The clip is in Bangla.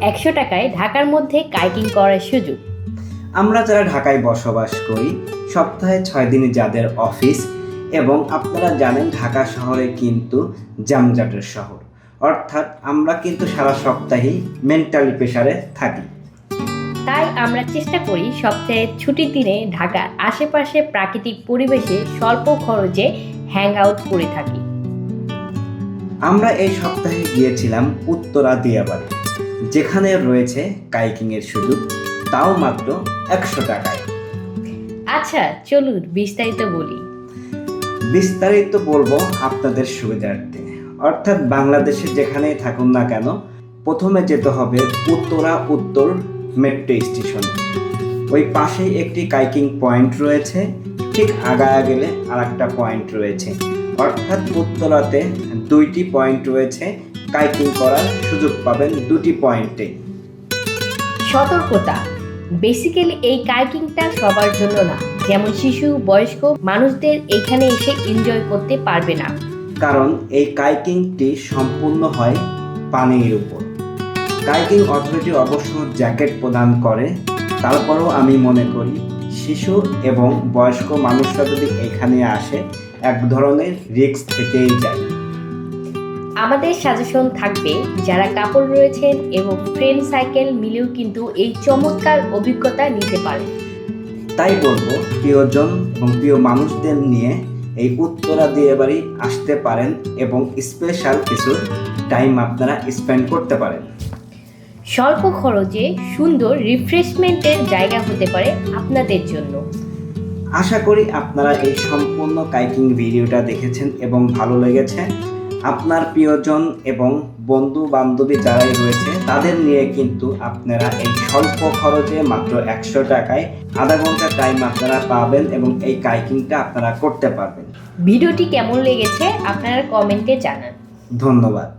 একশো টাকায় ঢাকার মধ্যে কাইকিং করার সুযোগ। আমরা যারা ঢাকায় বসবাস করি সপ্তাহে ছয় দিনে যাদের অফিস এবং আপনারা জানেন ঢাকা শহরে কিন্তু জামজাটের শহর। অর্থাৎ আমরা কিন্তু সারা সপ্তাহেই মেন্টালি প্রেশারে থাকি। তাই আমরা চেষ্টা করি সপ্তাহে ছুটির দিনে ঢাকার আশেপাশে প্রাকৃতিক পরিবেশে স্বল্প খরচে হ্যাং আউট করে থাকি। আমরা এই সপ্তাহে গিয়েছিলাম উত্তরা দিয়াবাড়ি যেখানে রয়েছে কাইকিংয়ের সুযোগ তাও মাত্র একশো টাকায়। আচ্ছা চলুন বিস্তারিত বলি। বিস্তারিত বলব আপনাদের সুবিধার্থে। অর্থাৎ বাংলাদেশে যেখানেই থাকুন না কেন প্রথমে যেতে হবে উত্তরা উত্তর মেট্রো স্টেশন। ওই পাশেই একটি কাইকিং পয়েন্ট রয়েছে ঠিক আগায়া গেলে আর একটা পয়েন্ট রয়েছে। অর্থাৎ উত্তরাতে দুইটি পয়েন্ট রয়েছে কাইকিং করার সুযোগ পাবেন দুটি পয়েন্টে। সতর্কতা। বেসিক্যালি এই কাইকিংটা সবার জন্য না। যেমন শিশু বয়স্ক মানুষদের এখানে এসে এনজয় করতে পারবে না। কারণ এই কাইকিংটি সম্পূর্ণ হয় পানির উপর। কাইকিং অথরিটি অবশ্য জ্যাকেট প্রদান করে। তারপরেও আমি মনে করি শিশু এবং বয়স্ক মানুষরা যদি এখানে আসে এক ধরনের রিস্ক থেকেই যায়। আমাদের সাজেশন থাকবে যারা কাপড় রয়েছেন এবং ফ্রেন্ড সাইকেল মিলেও কিন্তু এই চমৎকার অভিজ্ঞতা নিতে পারে তাই বলব প্রিয়জন এবং প্রিয় মানুষদের নিয়ে এই উত্তরা দিয়ে বাড়ি আসতে পারেন এবং স্পেশাল কিছু টাইম আপনারা স্পেন্ড করতে পারেন। স্বল্প খরচে সুন্দর রিফ্রেশমেন্টের জায়গা হতে পারে আপনাদের জন্য। আশা করি আপনারা এই সম্পূর্ণ কাইকিং ভিডিওটা দেখেছেন এবং ভালো লেগেছে। আপনার প্রিয়জন এবং বন্ধু বান্ধবী যারাই রয়েছে তাদের নিয়ে কিন্তু আপনারা এই স্বল্প খরচে মাত্র একশো টাকায় আধা ঘণ্টা টাইম আপনারা পাবেন এবং এই কাইকিংটা আপনারা করতে পারবেন। ভিডিওটি কেমন লেগেছে আপনারা কমেন্টে জানান। ধন্যবাদ।